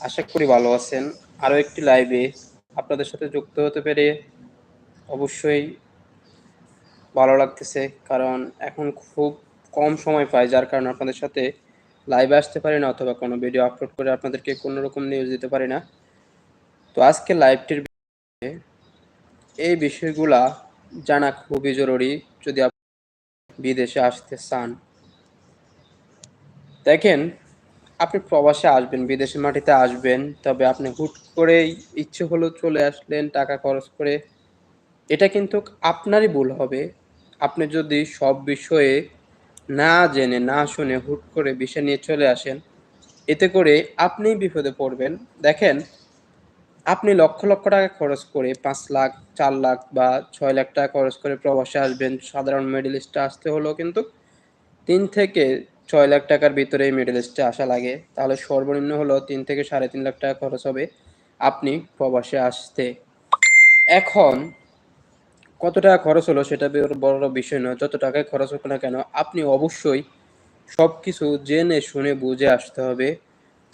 আশা করি ভালো আছেন। আরও একটি লাইভে আপনাদের সাথে যুক্ত হতে পেরে অবশ্যই ভালো লাগতেছে, কারণ এখন খুব কম সময় পাই, যার কারণে আপনাদের সাথে লাইভে আসতে পারি না অথবা কোনো ভিডিও আপলোড করে আপনাদেরকে কোনো রকম নিউজ দিতে পারি না। তো আজকে লাইভটির এই বিষয়গুলা জানা খুবই জরুরি, যদি আপনি বিদেশে আসতে চান। দেখেন আপনি প্রবাসে আসবেন, বিদেশের মাটিতে আসবেন, তবে আপনি হুট করেই ইচ্ছে হলো চলে আসলেন, টাকা খরচ করে, এটা কিন্তু আপনারই ভুল হবে। আপনি যদি সব বিষয়ে না জেনে, না শুনে হুট করে বিষয় নিয়ে চলে আসেন, এতে করে আপনিই বিপদে পড়বেন। দেখেন, আপনি লক্ষ লক্ষ টাকা খরচ করে পাঁচ লাখ, চার লাখ বা ছয় লাখ টাকা খরচ করে প্রবাসে আসবেন, সাধারণ মিডল ইস্টে আসতে হলেও কিন্তু তিন থেকে ছয় লাখ টাকার ভিতরে মিডল ইস্টে আসা লাগে। তাহলে সর্বনিম্ন হলো তিন থেকে সাড়ে তিন লাখ টাকা খরচ হবে আপনি প্রবাসে আসতে। এখন কত টাকা খরচ হলো সেটা বড় বিষয় নয়, যত টাকায় খরচ হোক না কেন, আপনি অবশ্যই সব কিছু জেনে শুনে বুঝে আসতে হবে।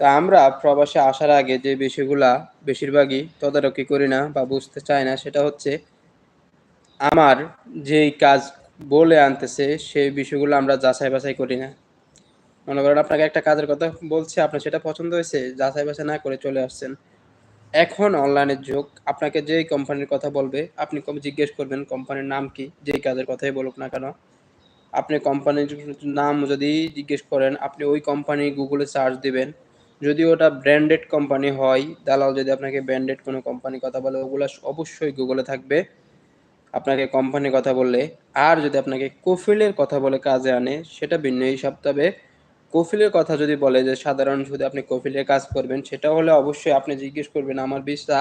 তা আমরা প্রবাসে আসার আগে যে বিষয়গুলা বেশিরভাগই তদারকি করি না বা বুঝতে চাই না, সেটা হচ্ছে আমার যেই কাজ বলে আনতেছে, সেই বিষয়গুলো আমরা যাচাই বাছাই করি না। মনে করেন আপনাকে একটা কাজের কথা বলছে, আপনার সেটা পছন্দ হয়েছে, যাচাই বাছাই না করে চলে আসছেন। এখন অনলাইনের যুগ, আপনাকে যেই কোম্পানির কথা বলবে, আপনি জিজ্ঞেস করবেন কোম্পানির নাম কি, যেই কাজের কথাই বলুক না কেন। আপনি কোম্পানির নাম যদি জিজ্ঞেস করেন, আপনি ওই কোম্পানি গুগলে সার্চ দিবেন। যদি ওটা ব্র্যান্ডেড কোম্পানি হয়, দালাল যদি আপনাকে ব্র্যান্ডেড কোনো কোম্পানি কথা বলে, ওগুলো অবশ্যই গুগলে থাকবে। আপনাকে কোম্পানির কথা বললে, আর যদি আপনাকে কফিলের কথা বলে কাজে আনে, সেটা ভিন্ন হিসাব তবে কফিলের কথা যদি বলে যে সাধারণ শুধু আপনি কফিলের কাজ করবেন, সেটা হলে অবশ্যই আপনি জিজ্ঞেস করবেন, আমার ভিসা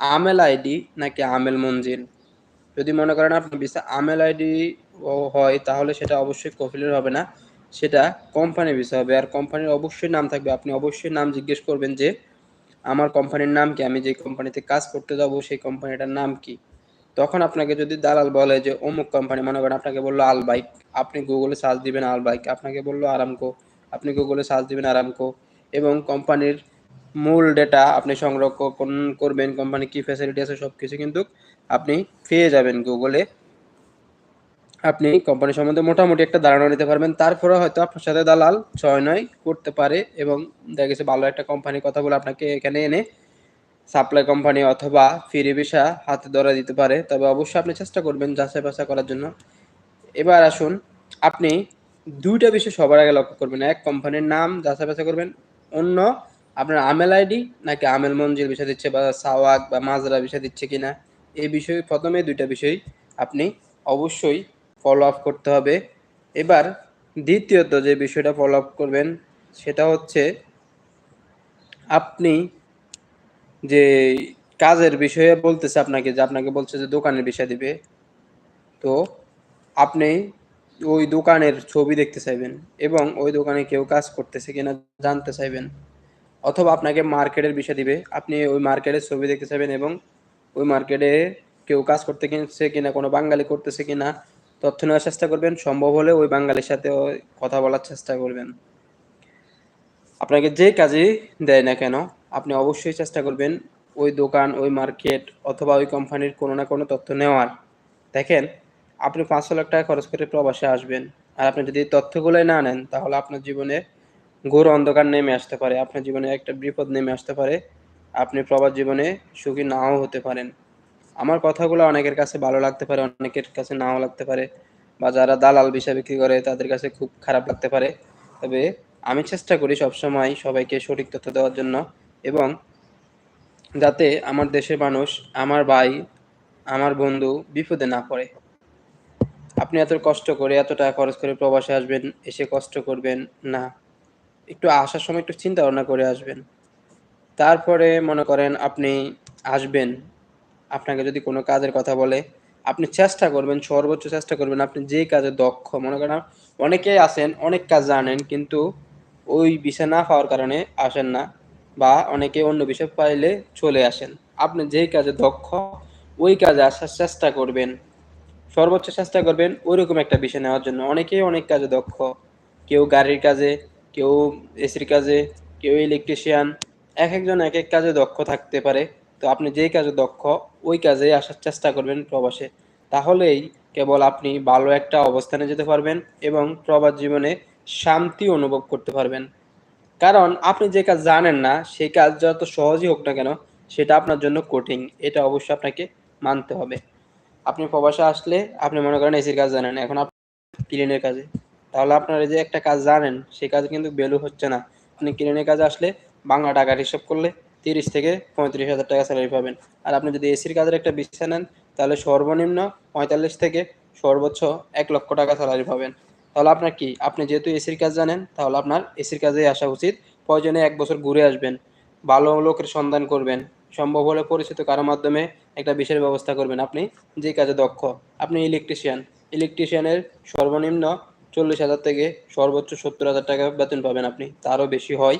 আমেল আইডি নাকি আমেল মঞ্জিল? যদি মনে করেন আপনার ভিসা আমেল আইডি হয়, তাহলে সেটা অবশ্যই কফিলের হবে না, সেটা কোম্পানি ভিসা হবে। আর কোম্পানির অবশ্যই নাম থাকবে, আপনি অবশ্যই নাম জিজ্ঞেস করবেন যে, আমার কোম্পানির নাম কি? আমি যে কোম্পানিতে কাজ করতে যাব, সেই কোম্পানিটার নাম কি? তখন আপনাকে যদি দালাল বলে যে, অমুক কোম্পানি, মনে করেন আপনাকে বলল আলবাইক, আপনি গুগলে সার্চ দিবেন আলবাইক, আপনাকে বলল আরামকো আপনি গুগলে সার্চ দিবেন আরামকো এবং কোম্পানির মূল ডেটা আপনি সংরক্ষণ করবেন, কোম্পানি কি ফ্যাসিলিটি আছে সব কিছু কিন্তু আপনি পেয়ে যাবেন গুগলে। আপনি কোম্পানি সম্বন্ধে মোটামুটি একটা ধারণা নিতে পারবেন, তারপরে হয়তো আপনার সাথে দালাল ছয় নয় করতে পারে এবং দেখা গেছে ভালো একটা কোম্পানির কথা বলে আপনাকে এখানে এনে সাপ্লাই কোম্পানি অথবা ফ্রি ভিসা হাতে ধরা দিতে পারে। তবে অবশ্যই আপনি চেষ্টা করবেন যাচাই বাছাই করার জন্য। এবার আসুন, আপনি দুইটা বিষয় সবার আগে লক্ষ্য করবেন। এক কোম্পানির নাম যাচাই বাছাই করবেন। অন্য, আপনার আমেল আইডি নাকি আমেল মঞ্জিল বিষয় দিচ্ছে বা সাওয়াক বা মাজরা বিষয় দিচ্ছে কিনা। এই বিষয়ে, প্রথমে দুইটা বিষয় আপনি অবশ্যই ফলো আপ করতে হবে। এবার দ্বিতীয়ত যে বিষয়টা ফলো আপ করবেন, সেটা হচ্ছে আপনি যে কাজের বিষয়ে বলতেছে আপনাকে, যে আপনাকে বলছে যে দোকানের বিষয় দিবে। তো আপনি ওই দোকানের ছবি দেখতে চাইবেন এবং ওই দোকানে কেউ কাজ করতেছে কিনা জানতে চাইবেন। অথবা আপনাকে মার্কেটের বিষয় দিবে, আপনি ওই মার্কেটের ছবি দেখতে চাইবেন এবং ওই মার্কেটে কেউ কাজ করতে কিনছে কিনা, কোনো বাঙালি করতেছে কিনা, তথ্য নেওয়ার চেষ্টা করবেন। সম্ভব হলে ওই বাঙালির সাথে কথা বলার চেষ্টা করবেন। আপনাকে যে কাজই দেয় না কেন, আপনি অবশ্যই চেষ্টা করবেন ওই দোকান, ওই মার্কেট অথবা ওই কোম্পানির কোনো না কোনো তথ্য নেওয়ার। দেখেন আপনি পাঁচশো লাখ টাকা খরচ করে প্রবাসে আসবেন। আর আপনি যদি তথ্যগুলোই না নেন, তাহলে আপনার জীবনে ঘোর অন্ধকার নেমে আসতে পারে। আপনার জীবনে একটা বিপদ নেমে আসতে পারে। আপনি প্রবাস জীবনে সুখী নাও হতে পারেন। আমার কথাগুলো অনেকের কাছে ভালো লাগতে পারে, অনেকের কাছে নাও লাগতে পারে। বা যারা দালাল বিষয় বিক্রি করে, তাদের কাছে খুব খারাপ লাগতে পারে। তবে আমি চেষ্টা করি সবসময় সবাইকে সঠিক তথ্য দেওয়ার জন্য এবং যাতে আমার দেশের মানুষ, আমার ভাই, আমার বন্ধু বিপদে না পড়ে। আপনি এত কষ্ট করে, এত টাকা খরচ করে প্রবাসে আসবেন, এসে কষ্ট করবেন? না। একটু আসার সময় একটু চিন্তা ভাবনা করে আসবেন। তারপরে মনে করেন আপনি আসবেন। আপনাকে যদি কোনো কাজের কথা বলে, আপনি চেষ্টা করবেন, সর্বোচ্চ চেষ্টা করবেন আপনি যে কাজে দক্ষ। মনে করেন অনেকেই আছেন, অনেক কাজ জানেন কিন্তু ওই বিষয় না পাওয়ার কারণে আসেন না বা অনেকে অন্য বিষয় পাইলে চলে আসেন। আপনি যেই কাজে দক্ষ, ওই কাজে আসার চেষ্টা করবেন। সর্বোচ্চ চেষ্টা করবেন ওইরকম একটা বিষয় নেওয়ার জন্য অনেকেই অনেক কাজে দক্ষ কেউ গাড়ির কাজে, কেউ এসির কাজে, কেউ ইলেকট্রিশিয়ান এক একজন এক এক কাজে দক্ষ থাকতে পারে। তো আপনি যেই কাজে দক্ষ, ওই কাজেই আসার চেষ্টা করবেন প্রবাসে। তাহলেই কেবল আপনি ভালো একটা অবস্থানে যেতে পারবেন এবং প্রবাস জীবনে শান্তি অনুভব করতে পারবেন। কারণ আপনি যে কাজ জানেন না, সেই কাজ যত সহজই হোক না কেন, সেটা আপনার জন্য কঠিন। এটা অবশ্যই আপনাকে মানতে হবে। আপনি প্রবাসে আসলে আপনি মনে করেন এসির কাজ জানেন। এখন আপনি ক্রেনের কাজে। তাহলে আপনার এই যে একটা কাজ জানেন সেই কাজ কিন্তু ভ্যালু হচ্ছে না। আপনি ক্রেনের কাজে আসলে বাংলা টাকার হিসাব করলে ৩০ থেকে ৩৫,০০০ টাকা স্যালারি পাবেন। আর আপনি যদি এসির কাজের একটা বিছানা নেন তাহলে সর্বনিম্ন ৪৫ থেকে সর্বোচ্চ ১,০০,০০০ টাকা স্যালারি পাবেন। তাহলে আপনার কি? আপনি যেহেতু এসির কাজ জানেন তাহলে আপনার এসির কাজেই আসা উচিত। প্রয়োজনে এক বছর ঘুরে আসবেন। ভালো লোকের সন্ধান করবেন। সম্ভব হলে পরিচিত কারও মাধ্যমে একটা বিষয়ের ব্যবস্থা করবেন। আপনি যে কাজে দক্ষ। আপনি ইলেকট্রিশিয়ান। ইলেকট্রিশিয়ানের সর্বনিম্ন ৪০,০০০ থেকে সর্বোচ্চ ৭০,০০০ টাকা বেতন পাবেন আপনি। তারও বেশি হয়।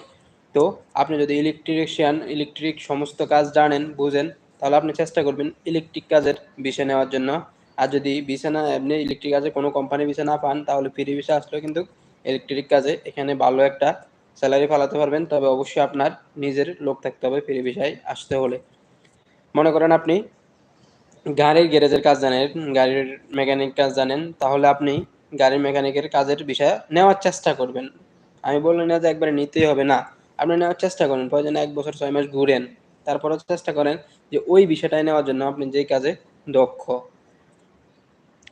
তো আপনি যদি ইলেকট্রিশিয়ান, ইলেকট্রিক সমস্ত কাজ জানেন, বুঝেন তাহলে আপনি চেষ্টা করবেন ইলেকট্রিক কাজের ভিসা নেওয়ার জন্য। আর যদি ভিসা না এমনি ইলেকট্রিক কাজে কোনো কোম্পানি ভিসা না পান তাহলে ফ্রি ভিসা আসলেও কিন্তু ইলেকট্রিক কাজে এখানে ভালো একটা স্যালারি ফালাতে পারবেন। তবে অবশ্যই আপনার নিজের লোক থাকতে হবে ফ্রি বিষয় আসতে হলে। মনে করেন আপনি গাড়ির গ্যারেজের কাজ জানেন, গাড়ির মেকানিক কাজ জানেন তাহলে আপনি গাড়ির মেকানিকের কাজের বিষয়ে নেওয়ার চেষ্টা করবেন। আমি বললাম না যে একবারে নিতেই হবে না। আপনি নেওয়ার চেষ্টা করেন। প্রয়োজনে এক বছর ছয় মাস ঘুরেন। তারপরেও চেষ্টা করেন যে ওই বিষয়টাই নেওয়ার জন্য আপনি যেই কাজে দক্ষ।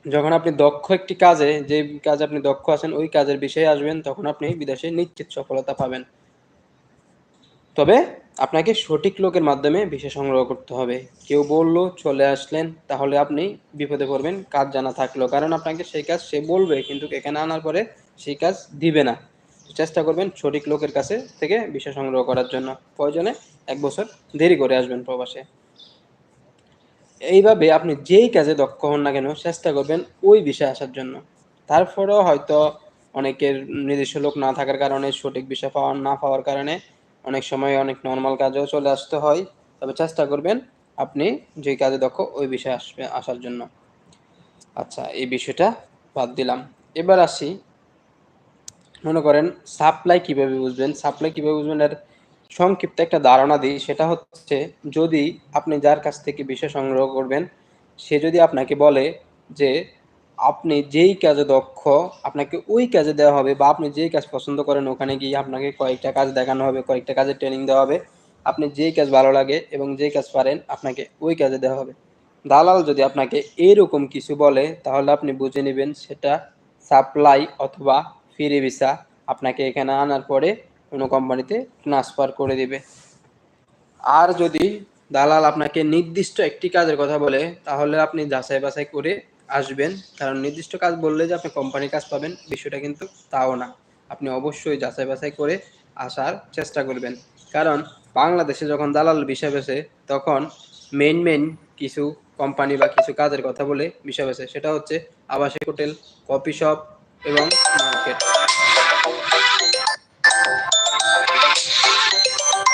যখন আপনি দক্ষ একটি কাজে, যে কাজে আপনি দক্ষ আছেন, ওই কাজের বিষয়ে আসবেন, তখন আপনি বিদেশে নিশ্চিত সফলতা পাবেন। তবে আপনাকে সঠিক লোকের মাধ্যমে ভিসা সংগ্রহ করতে হবে। কেউ বলল, চলে আসলেন তাহলে আপনি বিপদে পড়বেন, কাজ জানা থাকলেও। কারণ আপনাকে সেই কাজ সে বলবে, কিন্তু এখানে আনার পরে সেই কাজ দিবে না। চেষ্টা করবেন সঠিক লোকের কাছে থেকে ভিসা সংগ্রহ করার জন্য। প্রয়োজনে এক বছর দেরি করে আসবেন প্রবাসে। এইভাবে আপনি যেই কাজে দক্ষ হন না কেন, চেষ্টা করবেন ওই ভিসায় আসার জন্য। তারপরেও হয়তো অনেকের নিজস্ব লোক না থাকার কারণে, সঠিক বিষয় পাওয়া না পাওয়ার কারণে অনেক সময় অনেক নর্মাল কাজেও চলে আসতে হয়। তবে চেষ্টা করবেন আপনি যেই কাজে দক্ষ ওই বিষয়ে আসবে, আসার জন্য। আচ্ছা এই বিষয়টা বাদ দিলাম। এবার আসি, মনে করেন সাপ্লাই কীভাবে বুঝবেন? সাপ্লাই কীভাবে বুঝবেন এর সংক্ষিপ্ত একটা ধারণা দিই সেটা হচ্ছে যদি আপনি যার কাছ থেকে বিষয় সংগ্রহ করবেন সে যদি আপনাকে বলে যে আপনি যেই কাজে দক্ষ আপনাকে ওই কাজে দেওয়া হবে বা আপনি যেই কাজ পছন্দ করেন ওখানে গিয়ে আপনাকে কয়েকটা কাজ দেখানো হবে, কয়েকটা কাজের ট্রেনিং দেওয়া হবে। আপনি যেই কাজ ভালো লাগে এবং যেই কাজ পারেন আপনাকে ওই কাজে দেওয়া হবে। দালাল যদি আপনাকে এরকম কিছু বলে তাহলে আপনি বুঝে নেবেন সেটা সাপ্লাই অথবা ফিরে ভিসা আপনাকে এখানে আনার পরে কোনো কোম্পানিতে ট্রান্সফার করে দিবে। আর যদি দালাল আপনাকে নির্দিষ্ট একটি কাজের কথা বলে তাহলে আপনি যাচাই বাছাই করে আসবেন। কারণ নির্দিষ্ট কাজ বললে যে আপনি কোম্পানির কাজ পাবেন বিষয়টা কিন্তু তাও না। আপনি অবশ্যই যাচাই বাছাই করে আসার চেষ্টা করবেন। কারণ বাংলাদেশে যখন দালাল বিষয় বেছে তখন মেন মেন কিছু কোম্পানি বা কিছু কাজের কথা বলে বিষয় বেচে। সেটা হচ্ছে আবাসিক হোটেল, কফি শপ এবং মার্কেট।